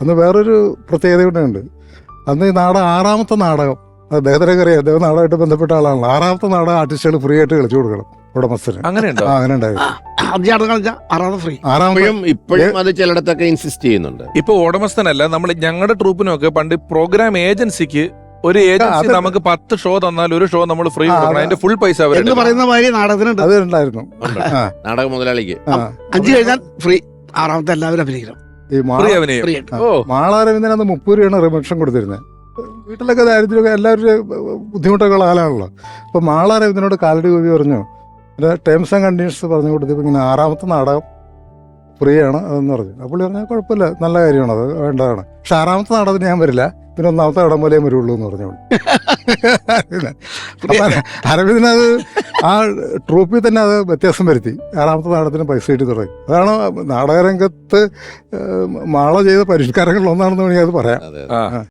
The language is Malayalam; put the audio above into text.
അന്ന് വേറൊരു പ്രത്യേകത കൂടെ ഉണ്ട്. അന്ന് ഈ നാടകം ആറാമത്തെ നാടകം അദ്ദേഹത്തിനെ അറിയാം അദ്ദേഹം നാടകമായിട്ട് ബന്ധപ്പെട്ട ആളാണല്ലോ. ആറാമത്തെ നാടകം ആർട്ടിസ്റ്റുകൾ ഫ്രീ ആയിട്ട് കളിച്ചു കൊടുക്കണം ഉടമസ്ഥന് അങ്ങനെയുണ്ടോ? അങ്ങനെ ഉണ്ടായിരുന്നു ഇൻസിസ്റ്റ് ചെയ്യുന്നുണ്ട്. ഇപ്പൊ ഉടമസ്ഥനല്ല നമ്മൾ ഞങ്ങളുടെ ട്രൂപ്പിനൊക്കെ പണ്ട് പ്രോഗ്രാം ഏജൻസിക്ക് ഒരു ഏജൻസി നമുക്ക് പത്ത് ഷോ തന്നാൽ ഒരു ഷോ നമ്മൾ ഫ്രീ കൊടുക്കണം. അതിന്റെ ഫുൾ പൈസ എന്ന് അവരുടെ പറയുന്ന മാതിരി നാടകത്തിനുണ്ട്. അത് ഉണ്ടായിരുന്നു നാടക മുതലാളിക്ക്. അഞ്ച് കഴിഞ്ഞാൽ ഫ്രീ ആറാമത്തെ എല്ലാവരും അഭിനയിക്കണം. ഈ മാളാരവിന്ദൻ അന്ന് മുപ്പത് രൂപയാണ് റിമക്ഷൻ കൊടുത്തിരുന്നത് വീട്ടിലൊക്കെ ദാരിദ്ര്യമൊക്കെ എല്ലാവരും ബുദ്ധിമുട്ടൊക്കെ ഉള്ള ആളാണല്ലോ. അപ്പോൾ മാളാരവിന്ദനോട് കാലടി ഗോപി പറഞ്ഞു ടേംസ് ആൻഡ് കണ്ടീഷൻസ് പറഞ്ഞു കൊടുത്തപ്പോൾ ഇങ്ങനെ ആറാമത്തെ നാടകം ഫ്രീ ആണ് അതെന്ന് പറഞ്ഞു അപ്പോൾ പറഞ്ഞാൽ കുഴപ്പമില്ല നല്ല കാര്യമാണ് അത് വേണ്ടതാണ്. പക്ഷെ ആറാമത്തെ നാടകത്തിന് ഞാൻ വരില്ല. പിന്നെ ഒന്നാമത്തെ ഇടം പോലെയും വരുള്ളൂ എന്ന് പറഞ്ഞു അരവിന്ദനത് ആ ട്രൂപ്പിൽ തന്നെ അത് വ്യത്യാസം വരുത്തി. ആറാമത്തെ നാടകത്തിന് പൈസ കിട്ടി തുടങ്ങി. അതാണ് നാടകരംഗത്ത് മാള ചെയ്ത പരിഷ്കാരങ്ങളിൽ ഒന്നാണെന്ന് വേണമെങ്കിൽ അത് പറയാം.